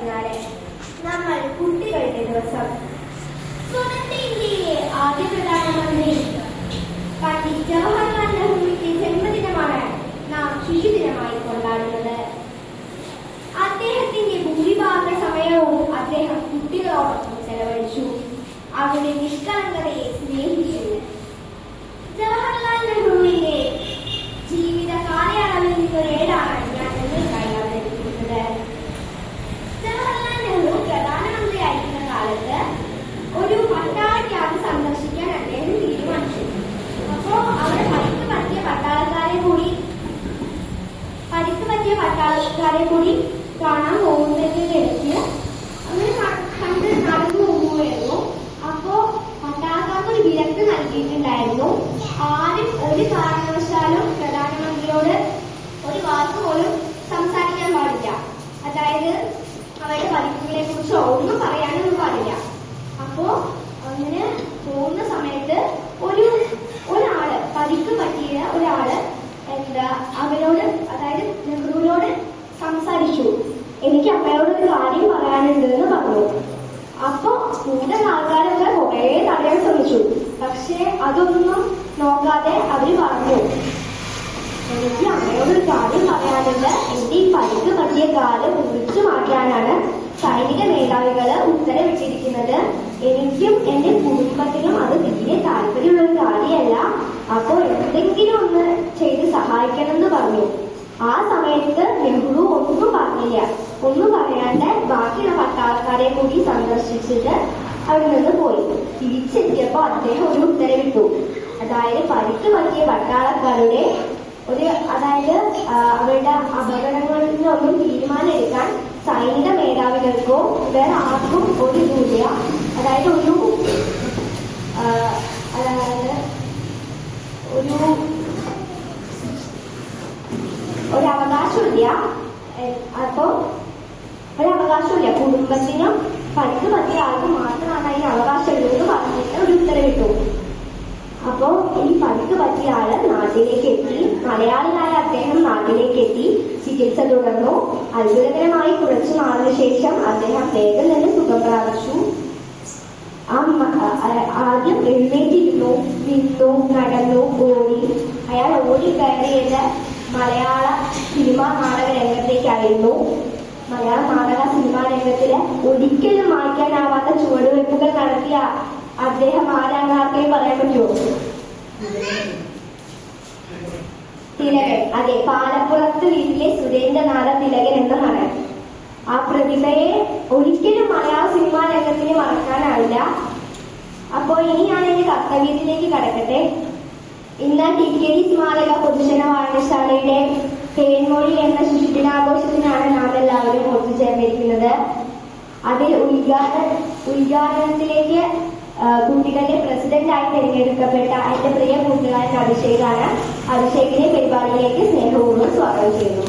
പതിനാല് നമ്മൾ കുട്ടികളുടെ ദിവസം സ്വതന്ത്ര ഇന്ത്യയിലെ ആദ്യ പ്രധാനമന്ത്രി പണ്ഡിറ്റ് ജവഹർലാൽ നെഹ്റുവിന്റെ ജന്മദിനമാണ് നാം ശിശുദിനമായി കൊണ്ടാടുന്നത്. അദ്ദേഹത്തിന്റെ ഭൂരിഭാഗ സമയവും അദ്ദേഹം കുട്ടികളോടൊപ്പം ചെലവഴിച്ചു. അവരുടെ നിഷ്കളങ്കതയെ സ്നേഹിച്ചു ജവഹർലാൽ നെഹ്റുവിന്റെ ജീവിത കാലയളവിൽ നിന്നൊരേടാണ് ഞാൻ നിങ്ങൾക്കായി അവതരിപ്പിക്കുന്നത് ജവഹർലാൽ നെഹ്റു പ്രധാനമന്ത്രിയായിരിക്കുന്ന കാലത്ത് ഒരു പട്ടാള ക്യാമ്പ് സന്ദർശിക്കാൻ അദ്ദേഹം തീരുമാനിച്ചു അപ്പോ അവിടെ പരിക്ക് പറ്റിയ പട്ടാളക്കാരെ കൂടി പരിക്ക് പറ്റിയ പട്ടാളക്കാരെ കൂടി കാണാൻ പോകുന്നതിനിടയ്ക്ക് അങ്ങനെ ക- കണ്ട് നടന്നു പോകുമായിരുന്നു. അപ്പോ പട്ടാളക്കാർക്ക് ഒരു വിലക്ക് നൽകിയിട്ടുണ്ടായിരുന്നു. ആരും ഒരു കാരണവശാലും പ്രധാനമന്ത്രിയോട് ഒരു വാക്ക് പോലും സംസാരിക്കാൻ പാടില്ല. അതായത് അവരുടെ പരിക്കുകളെ കുറിച്ചോ ഒന്നും പറയാനൊന്നും പാടില്ല. അപ്പോ അങ്ങനെ പോകുന്ന സമയത്ത് ഒരു ഒരാൾ പരിക്ക് പറ്റിയ ഒരാൾ എന്താ അവരോട് അതായത് നെഹ്റുവിനോട് സംസാരിച്ചു. എനിക്ക് അമ്മയോട് ഒരു കാര്യം പറയാനുണ്ട് എന്ന് പറഞ്ഞു. അപ്പൊ കൂടെ ആൾക്കാരൊക്കെ കുറേ തടയാൻ ശ്രമിച്ചു പക്ഷേ അതൊന്നും നോക്കാതെ അവർ പറഞ്ഞു. എനിക്ക് അമ്മയോട് ഒരു കാര്യം പറയാനുണ്ട്. എന്റെ ഈ പരിക്ക് പറ്റിയ കാൽ മുറിച്ചു മാറ്റാനാണ് സൈനിക മേധാവികൾ ഉത്തരവിട്ടിരിക്കുന്നത്. എനിക്കും എന്റെ കുടുംബത്തിനും അത് തീരെ താല്പര്യമുള്ള ഒരു കാര്യമല്ല. അപ്പോ എന്തെങ്കിലും ഒന്ന് ചെയ്ത് സഹായിക്കണം എന്ന് പറഞ്ഞു. ആ സമയത്ത് നെഹ്റു ഒന്നും പറഞ്ഞില്ല. ഒന്നും പറയാണ്ട് ബാക്കിയുള്ള പട്ടാളക്കാരെ കൂടി സന്ദർശിച്ചിട്ട് അവിടെ നിന്ന് പോയി. തിരിച്ചെത്തിയപ്പോ അദ്ദേഹം ഒരു ഉത്തരവിട്ടു. അതായത് പരിക്ക് പറ്റിയ പട്ടാളക്കാരുടെ ഒരു അതായത് അവരുടെ അപകടങ്ങളിൽ നിന്നൊന്നും തീരുമാനം എടുക്കാൻ സൈനിക മേധാവികൾക്കോ വേറെ ആർക്കും ഒരു ഇതുമില്ല. അതായത് ഒരു അതായത് ഒരു അവകാശമില്ല എ- അപ്പോ ഒരു അവകാശമില്ല കുടുംബത്തിനും പരിക്ക് പറ്റിയ ആൾക്ക് മാത്രമാണ് അതിന് അവകാശമുള്ളൂ എന്ന് പറഞ്ഞിട്ട് ഒരു ഉത്തരവിട്ടു. അപ്പോ ഈ പരിക്ക് പറ്റിയ ആൾ നാട്ടിലേക്ക് എത്തി മലയാളിയായ അദ്ദേഹം നാട്ടിലേക്ക് എത്തി ചികിത്സ തുടർന്നു. അത്ഭുതകരമായി കുറച്ചു നാളിന് ശേഷം അദ്ദേഹം വേഗം തന്നെ സുഖം പ്രാപിച്ചു. ആദ്യം എഴുന്നേറ്റിരുന്നു നിന്നു നടന്നു ഓടി. അയാൾ ഓടി കയറിയത് മലയാള സിനിമാ നാടക രംഗത്തേക്കായിരുന്നു. മലയാള നാടക സിനിമാ രംഗത്തിലെ ഒരിക്കലും മായ്ക്കാനാവാത്ത ചുവടുവയ്പ്പുകൾ നടത്തിയ അദ്ദേഹം ആരാണ് പറയാൻ പറ്റുമോ തിലകൻ. അതെ പാലപ്പുറത്ത് വീട്ടിലെ സുരേന്ദ്രനാഥ തിലകൻ എന്ന നടൻ ആ പ്രതിഭയെ ഒരിക്കലും മലയാള സിനിമാ രംഗത്തിന് മറക്കാനാവില്ല. അപ്പോ ഇനി ഞാൻ എന്റെ കർത്തവ്യത്തിലേക്ക് കടക്കട്ടെ. ഇന്ന് ടി കെ ഡി സ്മാരക പൊതുജന വായനശാലയുടെ തേൻമൊഴി എന്ന ശിശുദിനാഘോഷത്തിനാണ് നാം എല്ലാവരും ഒത്തുചേർന്നിരിക്കുന്നത്. അതിൽ ഉദ്ഘാടന ഉദ്ഘാടനത്തിലേക്ക് കുട്ടികളുടെ പ്രസിഡന്റായി തിരഞ്ഞെടുക്കപ്പെട്ട എന്റെ പ്രിയ കൂട്ടുകാരൻ അഭിഷേകാണ്. അഭിഷേകിനെ പരിപാടിയിലേക്ക് സ്നേഹപൂർവം സ്വാഗതം ചെയ്യുന്നു.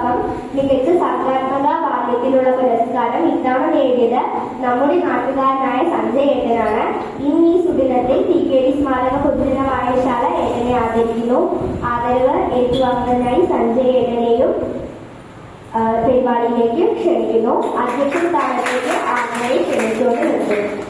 വിഭാഗം മികച്ച സർഗാത്മക ബാല്യത്തിനുള്ള പുരസ്കാരം ഇത്തവണ നേടിയത് നമ്മുടെ നാട്ടുകാരനായ സഞ്ജയ് ഏട്ടനാണ്. ഇന്ന് ഈ സുദിനത്തിൽ ടി കെ ഡി സ്മാരക പൊതുജന വായനശാല ഏട്ടനെ ആദരിക്കുന്നു. ആദരവ് ഏറ്റുവാങ്ങുന്നതിനായി സഞ്ജയ് ഏട്ടനെയും പരിപാടിയിലേക്ക് ക്ഷണിക്കുന്നു. അധ്യക്ഷ സ്ഥാനത്തേക്ക് ആദ്യമായി ക്ഷണിച്ചുകൊണ്ട് നിർത്തുന്നു